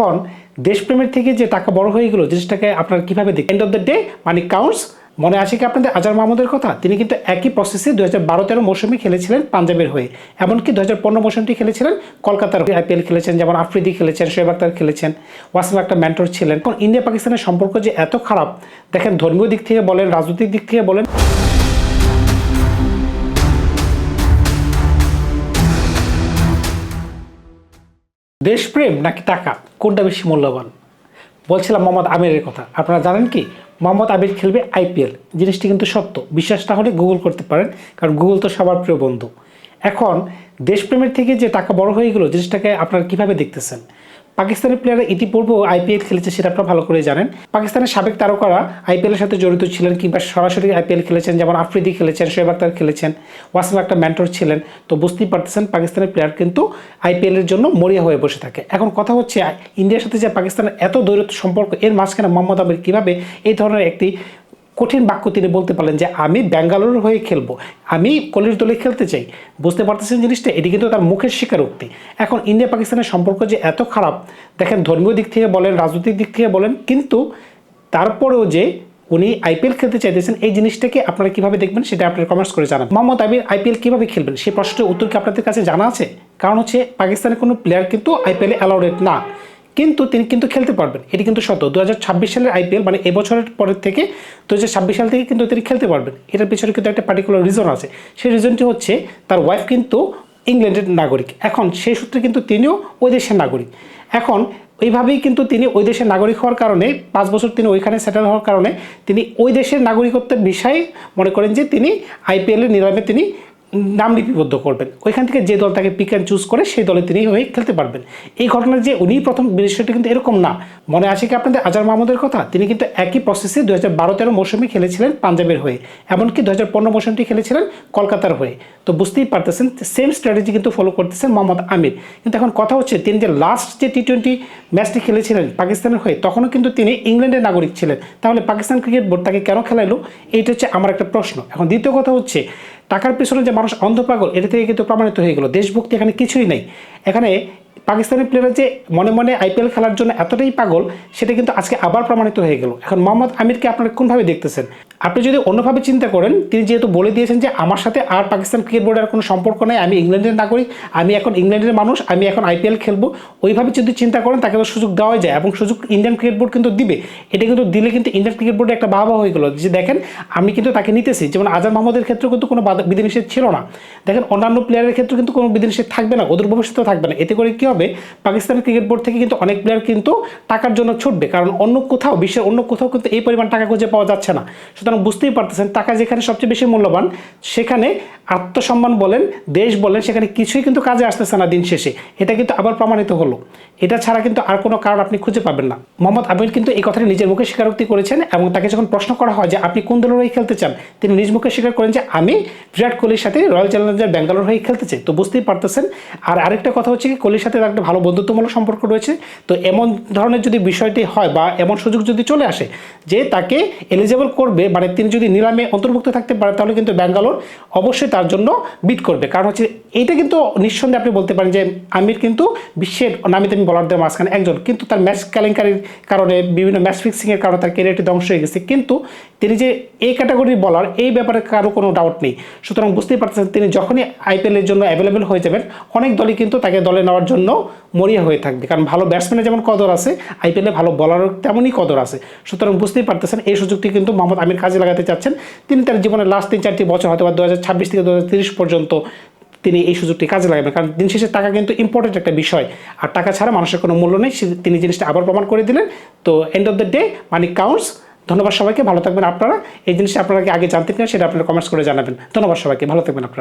এখন দেশপ্রেমের থেকে যে টাকা বড় হয়ে গেল, জিনিসটাকে আপনারা কীভাবে দেখেন? End of the day money counts মনে আছে কি আপনাদের আজার মাহমুদের কথা? তিনি কিন্তু একই প্রসেসে দু হাজার বারো তেরো মৌসুমে খেলেছিলেন পাঞ্জাবের হয়ে। এমনকি দু হাজার পনেরো মৌসুমটি খেলেছিলেন কলকাতার হয়ে। আইপিএল খেলেছেন, যেমন আফ্রিদি খেলেছেন, শোয়েব আক্তার খেলেছেন, ওয়াসিম একটা মেন্টর ছিলেন। ইন্ডিয়া পাকিস্তানের সম্পর্ক যে এত খারাপ, দেখেন ধর্মীয় দিক থেকে বলেন, রাজনৈতিক দিক থেকে বলেন দেশপ্রেম নাকি টাকা? কোনটা বেশি মূল্যবান? বলছিলাম মোহাম্মদ আমিরের কথা। আপনারা জানেন কি? মোহাম্মদ আমির খেলবে আইপিএল। জিনিসটি কিন্তু সত্য। বিশ্বাস না হলে গুগল করতে পারেন, কারণ গুগল তো সবার প্রিয় বন্ধু। এখন দেশপ্রেমের থেকে যে টাকা বড় হয়ে গেলো, জিনিসটাকে আপনারা কীভাবে দেখতেছেন? পাকিস্তানের প্লেয়াররা ইতিপূর্বে আইপিএল খেলেছে সেটা আপনারা ভালো করে জানেন। পাকিস্তানের সাবেক তারকারা আইপিএলের সাথে জড়িত ছিলেন কিংবা সরাসরি আইপিএল খেলেছেন, যেমন আফ্রিদি খেলেছেন, শোয়েব আক্তার খেলেছেন, ওয়াসিম একটা মেন্টর ছিলেন। তো বুঝতেই পারতেছেন পাকিস্তানের প্লেয়ার কিন্তু আইপিএলের জন্য মরিয়া হয়ে বসে থাকে। এখন কথা হচ্ছে ইন্ডিয়ার সাথে যে পাকিস্তানের এত দৈরত্ব সম্পর্ক, এর মাঝখানে মোহাম্মদ আমির কীভাবে এই ধরনের একটি কঠিন বাক্য তিনি বলতে পারলেন যে, আমি ব্যাঙ্গালোর হয়ে খেলব। আমি কলির দলে খেলতে চাই। বুঝতে পারতেছেন জিনিসটা? এটি কিন্তু তার মুখের স্বীকারোক্তি। এখন ইন্ডিয়া পাকিস্তানের সম্পর্ক যে এত খারাপ, দেখেন ধর্মীয় দিক থেকে বলেন, রাজনৈতিক দিক থেকে বলেন, কিন্তু তারপরেও যে উনি আইপিএল খেলতে চাইতেছেন, এই জিনিসটাকে আপনারা কীভাবে দেখবেন সেটা আপনারা কমেন্টস করে জানান। মোহাম্মদ আবির আইপিএল কীভাবে খেলবেন? সেই প্রশ্নের উত্তর কি আপনাদের কাছে জানা আছে? কারণ হচ্ছে, পাকিস্তানের কোনো প্লেয়ার কিন্তু আইপিএলে অ্যালাউডেড না। কিন্তু তিনি কিন্তু খেলতে পারবেন। এটি কিন্তু সত্য। দু হাজার ছাব্বিশ সালের আইপিএল মানে এবছরের পরের থেকে দু হাজার ছাব্বিশ সাল থেকে কিন্তু তিনি খেলতে পারবেন। এটার পিছনে কিন্তু একটা পার্টিকুলার রিজন আছে। সেই রিজনটি হচ্ছে তার ওয়াইফ কিন্তু ইংল্যান্ডের নাগরিক। এখন সেই সূত্রে কিন্তু তিনিও ওই দেশের নাগরিক। এখন এইভাবেই কিন্তু তিনি ওই দেশের নাগরিক হওয়ার কারণে, পাঁচ বছর তিনি ওইখানে সেটেল হওয়ার কারণে তিনি ওই দেশের নাগরিকত্বের বিষয়ে মনে করেন যে তিনি আইপিএলের নিলামে তিনি নাম লিপিবদ্ধ করবেন। ওইখান থেকে যে দল তাকে পিক অ্যান্ড চুজ করে, সেই দলে তিনি হয়ে খেলতে পারবেন। এই ঘটনা যে উনি প্রথম বিষয়টি কিন্তু এরকম না। মনে আছে কি আপনাদের আজার মাহমুদের কথা? তিনি কিন্তু একই প্রসেসে দু হাজার বারো তেরো মৌসুমে খেলেছিলেন পাঞ্জাবের হয়ে। এমনকি দু হাজার পনেরো মৌসুমটি খেলেছিলেন কলকাতার হয়ে। তো বুঝতেই পারতেছেন সেম স্ট্র্যাটেজি কিন্তু ফলো করতেছেন মোহাম্মদ আমির। কিন্তু এখন কথা হচ্ছে, তিনি যে লাস্ট যে টি টোয়েন্টি ম্যাচটি খেলেছিলেন পাকিস্তানের হয়ে, তখনও কিন্তু তিনি ইংল্যান্ডের নাগরিক ছিলেন। তাহলে পাকিস্তান ক্রিকেট বোর্ড তাকে কেন খেলাইলো? এইটা হচ্ছে আমার একটা প্রশ্ন। এখন দ্বিতীয় কথা হচ্ছে টাকার পেছনে যে মানুষ অন্ধ পাগল, এটা থেকে কিন্তু প্রমাণিত হয়ে গেল। দেশভক্তি এখানে কিছুই নেই। এখানে পাকিস্তানি প্লেয়ার যে মনে মনে আইপিএল খেলার জন্য এতটাই পাগল, সেটা কিন্তু আজকে আবার প্রমাণিত হয়ে গেল। এখন মোহাম্মদ আমিরকে আপনারা কোনভাবে দেখতেছেন? আপনি যদি অন্যভাবে চিন্তা করেন, তিনি যেহেতু বলে দিয়েছেন যে আমার সাথে আর পাকিস্তান ক্রিকেট বোর্ডের কোনো সম্পর্ক নেই, আমি ইংল্যান্ডের নাগরিক, আমি এখন ইংল্যান্ডের মানুষ, আমি এখন আইপিএল খেলব, ওইভাবে যদি চিন্তা করেন, তাকে তো সুযোগ দেওয়া যায় এবং সুযোগ ইন্ডিয়ান ক্রিকেট বোর্ড কিন্তু দিবে। এটা কিন্তু দিলে কিন্তু ইন্ডিয়ান ক্রিকেট বোর্ডে একটা বাবা হয়ে গেল যে দেখেন, আমি কিন্তু তাকে নিতেছি। যেমন আজার মাহমুদের ক্ষেত্রে কিন্তু কোনো বাধা- বিধিনিষেধ ছিল না। দেখেন, অন্যান্য প্লেয়ারের ক্ষেত্রে কিন্তু কোনো বিধিনিষেধ থাকবে না, ওদের ভবিষ্যতেও থাকবে না। এতে করে কী হবে, পাকিস্তান ক্রিকেট বোর্ড থেকে কিন্তু অনেক প্লেয়ার কিন্তু টাকার জন্য ছুটবে। কারণ অন্য কোথাও, বিশ্বের অন্য কোথাও কিন্তু এই পরিমাণ টাকা খুঁজে পাওয়া যাচ্ছে না। সুতরাং বুঝতেই পারতেছেন, টাকা যেখানে সবচেয়ে বেশি মূল্যবান, সেখানে আত্মসম্মান বলেন, দেশ বলেন, সেখানে কিছুই কিন্তু কাজে আসতেছে না দিন শেষে। এটা কিন্তু আবার প্রমাণিত হলো। এটা ছাড়া কিন্তু আর কোনো কারণ আপনি খুঁজে পাবেন না। মোহাম্মদ আমির কিন্তু এই কথাটি নিজের মুখে স্বীকারোক্তি করেছেন এবং তাকে যখন প্রশ্ন করা হয় যে আপনি কোন দলের হয়ে খেলতে চান, তিনি নিজ মুখে স্বীকার করেন যে আমি বিরাট কোহলির সাথে রয়্যাল চ্যালেঞ্জার ব্যাঙ্গালোর হয়ে খেলতে চাই। তো বুঝতেই পারতেছেন। আর আরেকটা কথা হচ্ছে কি, কোহলির সাথে তার একটা ভালো বন্ধুত্বমূলক সম্পর্ক রয়েছে। তো এমন ধরনের যদি বিষয়টি হয় বা এমন সুযোগ যদি চলে আসে যে তাকে এলিজেবল করবে মানে তিনি যদি নিলামে অন্তর্ভুক্ত থাকতে পারে, তাহলে কিন্তু ব্যাঙ্গালোর অবশ্যই তার জন্য বিট করবে। কারণ হচ্ছে এইটা কিন্তু নিঃসন্দেহে আপনি বলতে পারেন যে আমির কিন্তু বিশ্বের নামি দামি বলারদের মাঝখানে একজন। কিন্তু তার ম্যাচ কেলেঙ্কারির কারণে, বিভিন্ন ম্যাচ ফিক্সিংয়ের কারণে তার ক্যারিয়ারটি ধ্বংস হয়ে গেছে। কিন্তু তিনি যে এই ক্যাটাগরির বলার এই ব্যাপারে কারও কোনো ডাউট নেই। সুতরাং বুঝতেই পারতেছেন, তিনি যখনই আইপিএলের জন্য অ্যাভেলেবেল হয়ে যাবেন, অনেক দলই কিন্তু তাকে দলে নেওয়ার জন্য মরিয়া হয়ে থাকবে। কারণ ভালো ব্যাটসম্যানের যেমন কদর আছে আইপিএলে ভালো বলারও তেমনই কদর আছে। সুতরাং বুঝতেই পারতেছেন, এই সুযোগটি কিন্তু মোহাম্মদ আমির কাজে লাগাতে চাচ্ছেন, তিনি তার জীবনের লাস্ট তিন, চারটি বছর হয়তো বা দু হাজার ছাব্বিশ থেকে দু পর্যন্ত তিনি এই সুযোগটি কাজে লাগাবেন। কারণ দিন শেষে টাকা কিন্তু ইম্পর্টেন্ট একটা বিষয়। আর টাকা ছাড়া মানুষের কোনো মূল্য নেই। তিনি জিনিসটা আবার প্রমাণ করে দিলেন। তো end of the day money counts ধন্যবাদ সবাইকে। ভালো থাকবেন আপনারা। এই জিনিসটা আপনারা আগে জানতে কিনা সেটা আপনারা কমেন্টস করে জানাবেন। ধন্যবাদ সবাইকে। ভালো থাকবেন আপনারা।